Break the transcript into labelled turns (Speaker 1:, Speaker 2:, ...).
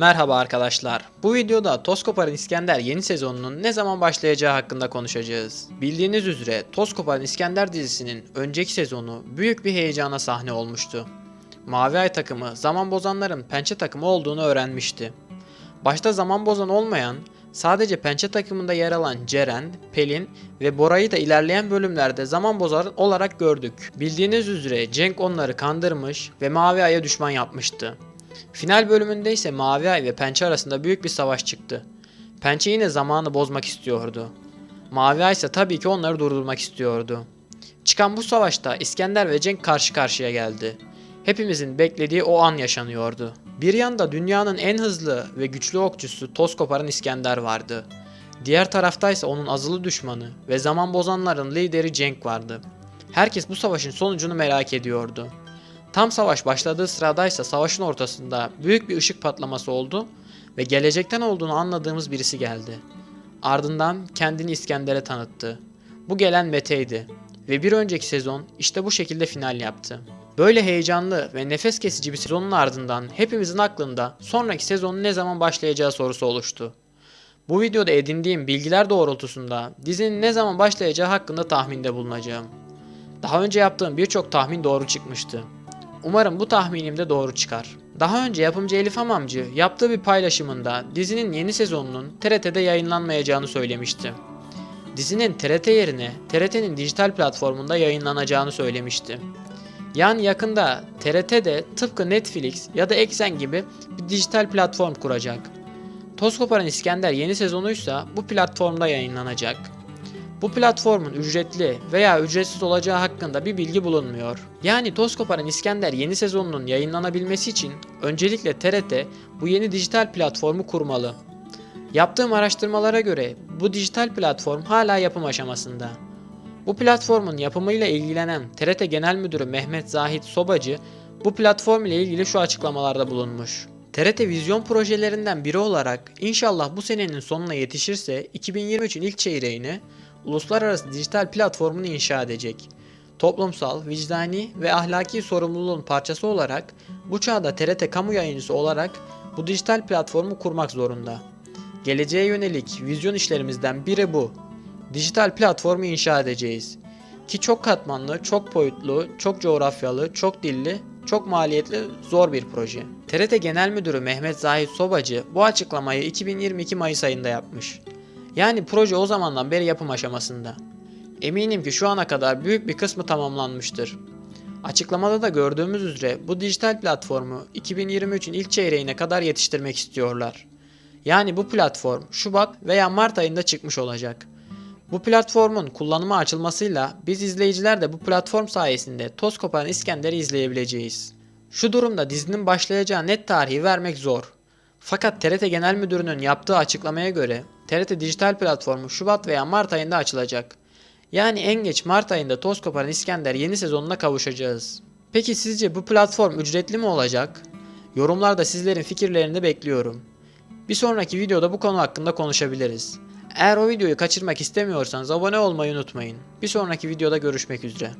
Speaker 1: Merhaba arkadaşlar. Bu videoda Toz Koparan İskender yeni sezonunun ne zaman başlayacağı hakkında konuşacağız. Bildiğiniz üzere Toz Koparan İskender dizisinin önceki sezonu büyük bir heyecana sahne olmuştu. Mavi Ay takımı zaman bozanların pençe takımı olduğunu öğrenmişti. Başta zaman bozan olmayan, sadece pençe takımında yer alan Ceren, Pelin ve Bora'yı da ilerleyen bölümlerde zaman bozar olarak gördük. Bildiğiniz üzere Cenk onları kandırmış ve Mavi Ay'a düşman yapmıştı. Final bölümünde ise Mavi Ay ve Pençe arasında büyük bir savaş çıktı. Pençe yine zamanı bozmak istiyordu. Mavi Ay ise tabii ki onları durdurmak istiyordu. Çıkan bu savaşta İskender ve Cenk karşı karşıya geldi. Hepimizin beklediği o an yaşanıyordu. Bir yanda dünyanın en hızlı ve güçlü okçusu toz koparan İskender vardı. Diğer taraftaysa onun azılı düşmanı ve zaman bozanların lideri Cenk vardı. Herkes bu savaşın sonucunu merak ediyordu. Tam savaş başladığı sıradaysa savaşın ortasında büyük bir ışık patlaması oldu ve gelecekten olduğunu anladığımız birisi geldi. Ardından kendini İskender'e tanıttı. Bu gelen Mete'ydi ve bir önceki sezon işte bu şekilde final yaptı. Böyle heyecanlı ve nefes kesici bir sezonun ardından hepimizin aklında sonraki sezonun ne zaman başlayacağı sorusu oluştu. Bu videoda edindiğim bilgiler doğrultusunda dizinin ne zaman başlayacağı hakkında tahminde bulunacağım. Daha önce yaptığım birçok tahmin doğru çıkmıştı. Umarım bu tahminim de doğru çıkar. Daha önce yapımcı Elif Hamamcı yaptığı bir paylaşımında dizinin yeni sezonunun TRT'de yayınlanmayacağını söylemişti. Dizinin TRT yerine TRT'nin dijital platformunda yayınlanacağını söylemişti. Yani yakında TRT de tıpkı Netflix ya da Exxen gibi bir dijital platform kuracak. Toz Koparan İskender yeni sezonuysa bu platformda yayınlanacak. Bu platformun ücretli veya ücretsiz olacağı hakkında bir bilgi bulunmuyor. Yani Toz İskender yeni sezonunun yayınlanabilmesi için öncelikle TRT bu yeni dijital platformu kurmalı. Yaptığım araştırmalara göre bu dijital platform hala yapım aşamasında. Bu platformun yapımıyla ilgilenen TRT Genel Müdürü Mehmet Zahit Sobacı bu platform ile ilgili şu açıklamalarda bulunmuş. TRT vizyon projelerinden biri olarak inşallah bu senenin sonuna yetişirse 2023'ün ilk çeyreğine uluslararası dijital platformunu inşa edecek. Toplumsal, vicdani ve ahlaki sorumluluğun parçası olarak bu çağda TRT kamu yayıncısı olarak bu dijital platformu kurmak zorunda. Geleceğe yönelik vizyon işlerimizden biri bu. Dijital platformu inşa edeceğiz. Ki çok katmanlı, çok boyutlu, çok coğrafyalı, çok dilli, çok maliyetli, zor bir proje. TRT Genel Müdürü Mehmet Zahit Sobacı bu açıklamayı 2022 Mayıs ayında yapmış. Yani proje o zamandan beri yapım aşamasında. Eminim ki şu ana kadar büyük bir kısmı tamamlanmıştır. Açıklamada da gördüğümüz üzere bu dijital platformu 2023'ün ilk çeyreğine kadar yetiştirmek istiyorlar. Yani bu platform Şubat veya Mart ayında çıkmış olacak. Bu platformun kullanıma açılmasıyla biz izleyiciler de bu platform sayesinde toz koparan İskender'i izleyebileceğiz. Şu durumda dizinin başlayacağı net tarihi vermek zor. Fakat TRT Genel Müdürü'nün yaptığı açıklamaya göre TRT dijital platformu Şubat veya Mart ayında açılacak. Yani en geç Mart ayında toz koparan İskender yeni sezonuna kavuşacağız. Peki sizce bu platform ücretli mi olacak? Yorumlarda sizlerin fikirlerini bekliyorum. Bir sonraki videoda bu konu hakkında konuşabiliriz. Eğer o videoyu kaçırmak istemiyorsanız abone olmayı unutmayın. Bir sonraki videoda görüşmek üzere.